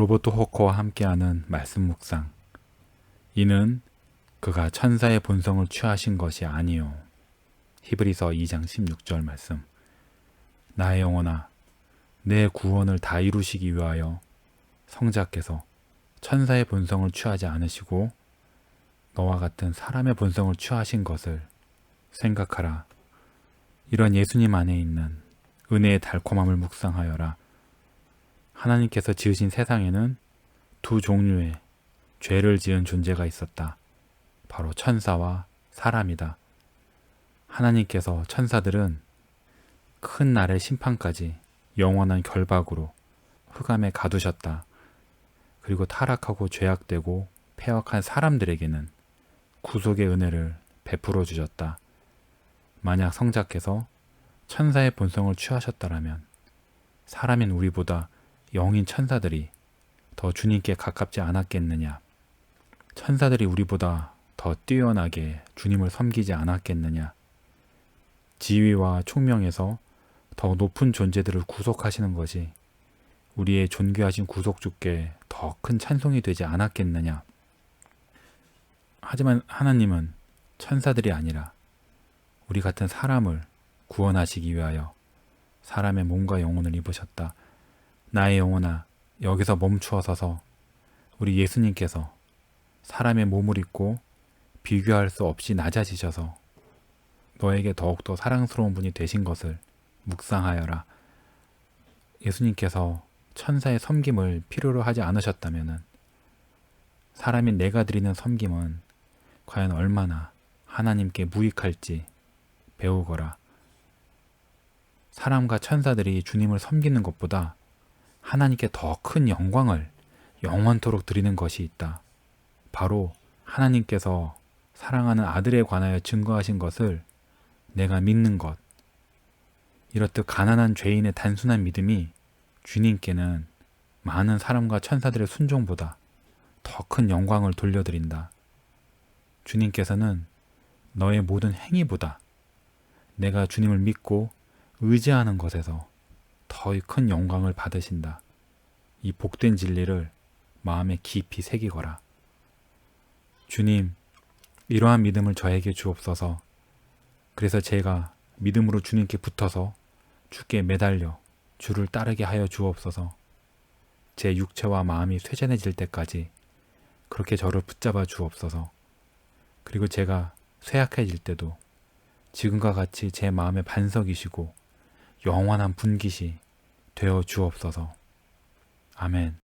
로버트 호커와 함께하는 말씀 묵상. 이는 그가 천사의 본성을 취하신 것이 아니요. 히브리서 2장 16절 말씀. 나의 영혼아, 내 구원을 다 이루시기 위하여 성자께서 천사의 본성을 취하지 않으시고 너와 같은 사람의 본성을 취하신 것을 생각하라. 이런 예수님 안에 있는 은혜의 달콤함을 묵상하여라. 하나님께서 지으신 세상에는 두 종류의 죄를 지은 존재가 있었다. 바로 천사와 사람이다. 하나님께서 천사들은 큰 날의 심판까지 영원한 결박으로 흑암에 가두셨다. 그리고 타락하고 죄악되고 폐역한 사람들에게는 구속의 은혜를 베풀어 주셨다. 만약 성자께서 천사의 본성을 취하셨다라면 사람인 우리보다 영인 천사들이 더 주님께 가깝지 않았겠느냐? 천사들이 우리보다 더 뛰어나게 주님을 섬기지 않았겠느냐? 지위와 총명에서 더 높은 존재들을 구속하시는 것이 우리의 존귀하신 구속주께 더 큰 찬송이 되지 않았겠느냐? 하지만 하나님은 천사들이 아니라 우리 같은 사람을 구원하시기 위하여 사람의 몸과 영혼을 입으셨다. 나의 영혼아, 여기서 멈추어 서서 우리 예수님께서 사람의 몸을 입고 비교할 수 없이 낮아지셔서 너에게 더욱더 사랑스러운 분이 되신 것을 묵상하여라. 예수님께서 천사의 섬김을 필요로 하지 않으셨다면 사람인 내가 드리는 섬김은 과연 얼마나 하나님께 무익할지 배우거라. 사람과 천사들이 주님을 섬기는 것보다 하나님께 더 큰 영광을 영원토록 드리는 것이 있다. 바로 하나님께서 사랑하는 아들에 관하여 증거하신 것을 내가 믿는 것. 이렇듯 가난한 죄인의 단순한 믿음이 주님께는 많은 사람과 천사들의 순종보다 더 큰 영광을 돌려드린다. 주님께서는 너의 모든 행위보다 내가 주님을 믿고 의지하는 것에서 더 큰 영광을 받으신다. 이 복된 진리를 마음에 깊이 새기거라. 주님, 이러한 믿음을 저에게 주옵소서. 그래서 제가 믿음으로 주님께 붙어서 주께 매달려 주를 따르게 하여 주옵소서. 제 육체와 마음이 쇠잔해질 때까지 그렇게 저를 붙잡아 주옵소서. 그리고 제가 쇠약해질 때도 지금과 같이 제 마음의 반석이시고 영원한 분깃이 되어 주옵소서. 아멘.